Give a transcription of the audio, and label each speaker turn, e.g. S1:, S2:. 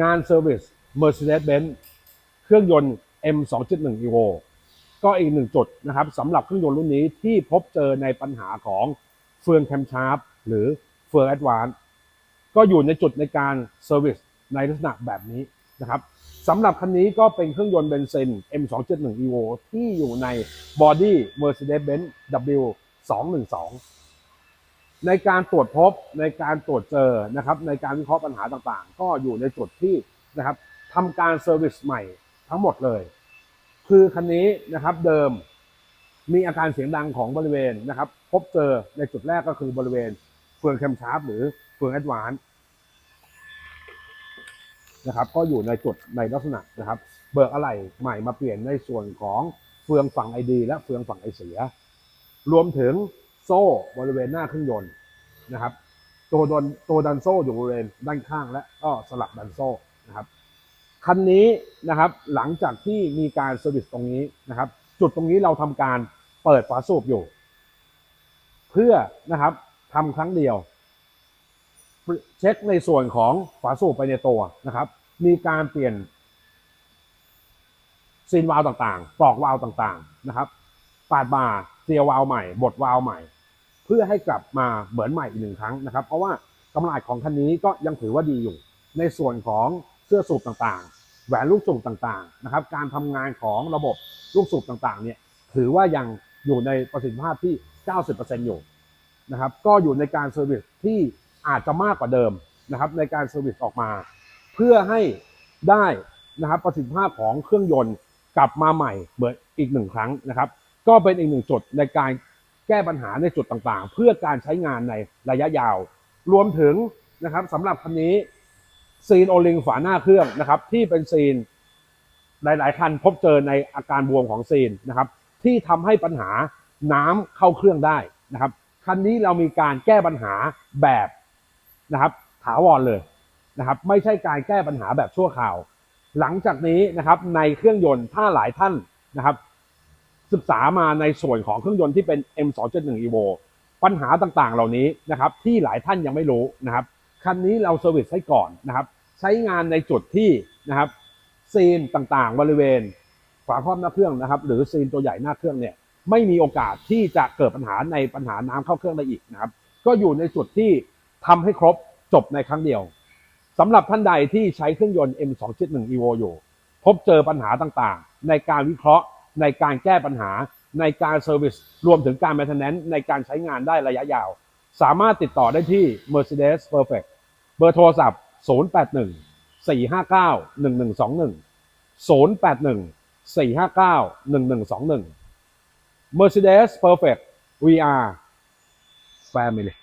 S1: งานเซอร์วิส Mercedes-Benz เครื่องยนต์ M2.1 Evo ก็อีกหนึ่งจุดนะครับสำหรับเครื่องยนต์รุ่นนี้ที่พบเจอในปัญหาของเฟืองแคมชาร์ปหรือเฟืองแอดวานก็อยู่ในจุดในการเซอร์วิสในลักษณะแบบนี้นะครับสำหรับคันนี้ก็เป็นเครื่องยนต์เบนซิน M2.1 Evo ที่อยู่ในบอดี้ Mercedes-Benz W212 ในการตรวจพบในการตรวจเจอนะครับ ในการวิเคราะห์ปัญหาต่างๆ ก็อยู่ในจุดที่นะครับทำการเซอร์วิสใหม่ทั้งหมดเลย คือคันนี้นะครับเดิมมีอาการเสียงดังของบริเวณนะครับ พบเจอในจุดแรกก็คือบริเวณเฟืองแคมชาร์ปหรือเฟืองแอดวานซ์นะครับ ก็อยู่ในจุดในลักษณะนะครับ เบิกอะไหล่ใหม่มาเปลี่ยนในส่วนของเฟืองฝั่งไอดีและเฟืองฝั่งไอเสีย รวมถึง โซ่บริเวณหน้าเครื่องยนต์นะครับ ตัวดนตัวดันโซ่อยู่บริเวณด้านข้างและก็สลับดันโซ่นะครับคันนี้นะครับหลังจากที่มีการเซอร์วิสตรงนี้นะครับ จุดตรงนี้เราทำการเปิดฝาสูบอยู่ เพื่อนะครับทำครั้งเดียว เช็คในส่วนของฝาสูบไปในตัวนะครับ มีการเปลี่ยนซีนวาลต่างๆ ปลอกวาลต่างๆนะครับปาดบาร์เซียวาลใหม่ บดวาลใหม่ เพื่อให้กลับมาเหมือนใหม่อีกหนึ่งครั้งนะครับ เพราะว่ากำลังของคันนี้ก็ยังถือว่าดีอยู่ ในส่วนของเสื้อสูบต่างๆ แหวนลูกสูบต่างๆนะครับการทำงานของระบบลูกสูบต่างๆเนี่ยถือว่ายังอยู่ในประสิทธิภาพที่ 90%อยู่นะครับก็อยู่ในการเซอร์วิสที่อาจจะมากกว่าเดิมนะครับในการเซอร์วิสออกมา เพื่อให้ได้นะครับประสิทธิภาพของเครื่องยนต์กลับมาใหม่เหมือนอีกหนึ่งครั้งนะครับ ก็เป็นอีกหนึ่งจุดในการ แก้ปัญหาในจุดต่างๆ เพื่อการใช้งานในระยะยาว รวมถึงนะครับสำหรับคันนี้ซีนโอลิงฝาหน้าเครื่องนะครับ ที่เป็นซีนหลาย ๆ คันพบเจอในอาการบวมของซีนนะครับ ที่ทำให้ปัญหาน้ำเข้าเครื่องได้นะครับคันนี้เรามีการแก้ปัญหาแบบนะครับถาวรเลยนะครับ ไม่ใช่การแก้ปัญหาแบบชั่วคราว หลังจากนี้นะครับในเครื่องยนต์ถ้าหลายท่านนะครับ ศึกษามาในส่วนของเครื่องยนต์ที่เป็น M271 Evo ปัญหาต่างๆ เหล่านี้นะครับที่หลายท่านยังไม่รู้นะครับคันนี้เราเซอร์วิสให้ก่อนนะครับ ใช้งานในจุดที่นะครับซีนต่างๆ บริเวณฝาครอบหน้าเครื่องนะครับ หรือซีนตัวใหญ่หน้าเครื่องเนี่ยไม่มีโอกาสที่จะเกิดปัญหาในปัญหาน้ำเข้าเครื่องได้อีกนะครับ ก็อยู่ในจุดที่ทำให้ครบจบในครั้งเดียวสำหรับท่านใดที่ใช้เครื่องยนต์ M271 Evo อยู่ พบเจอปัญหาต่างๆ ในการวิเคราะห์ ในการแก้ปัญหาในการเซอร์วิสรวมถึงการแมนเทนแนนในการใช้งานได้ระยะยาว สามารถติดต่อได้ที่ Mercedes Perfect เบอร์โทรศัพท์ 081 459 1121 081 459 1121 Mercedes Perfect VR Family